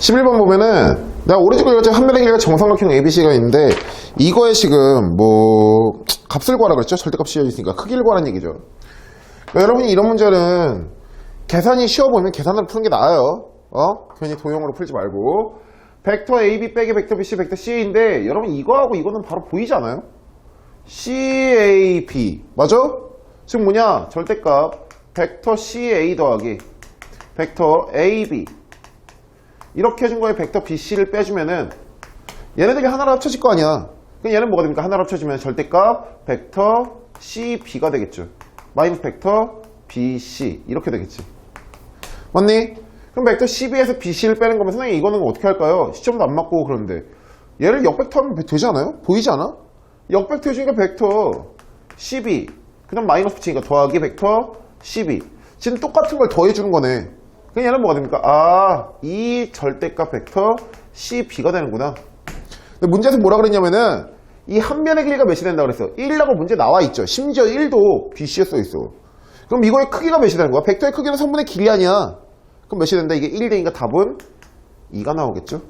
11번 보면은 내가 오리지널 결제 한면의 길이가 정삼각형 ABC가 있는데 이거에 지금 뭐 값을 구하라 그랬죠? 절대값 씌워 있으니까 크기를 구하라는 얘기죠. 그러니까 여러분이 이런 문제는 계산이 쉬워 보이면 계산으로 푸는 게 나아요. 어? 괜히 도형으로 풀지 말고 벡터 AB 빼기 벡터 BC 벡터 CA인데 여러분 이거하고 이거는 바로 보이지 않아요? CAB 맞아? 지금 뭐냐? 절대값 벡터 CA 더하기 벡터 AB 이렇게 해준 거에 벡터 BC를 빼주면은 얘네들이 하나로 합쳐질 거 아니야. 그럼 얘는 뭐가 됩니까? 하나로 합쳐지면 절대값 벡터 CB가 되겠죠. 마이너스 벡터 BC 이렇게 되겠지. 맞니? 그럼 벡터 CB에서 BC를 빼는 거면 선생님 이거는 어떻게 할까요? 시점도 안 맞고 그러는데 얘를 역벡터 하면 되지 않아요? 보이지 않아? 역벡터 해주니까 벡터 CB 그 다음 마이너스 붙이니까 더하기 벡터 CB 지금 똑같은 걸 더해주는 거네 그럼 얘는 뭐가 됩니까? 아, 이 절대값 벡터 CB가 되는구나 근데 문제에서 뭐라 그랬냐면은 이한 변의 길이가 몇이 된다고 그랬어 1이라고 문제 나와 있죠 심지어 1도 BC에 써 있어 그럼 이거의 크기가 몇이 되는 거야? 벡터의 크기는 성분의 길이 아니야 그럼 몇이 된다? 이게 1 되니까 답은 2가 나오겠죠?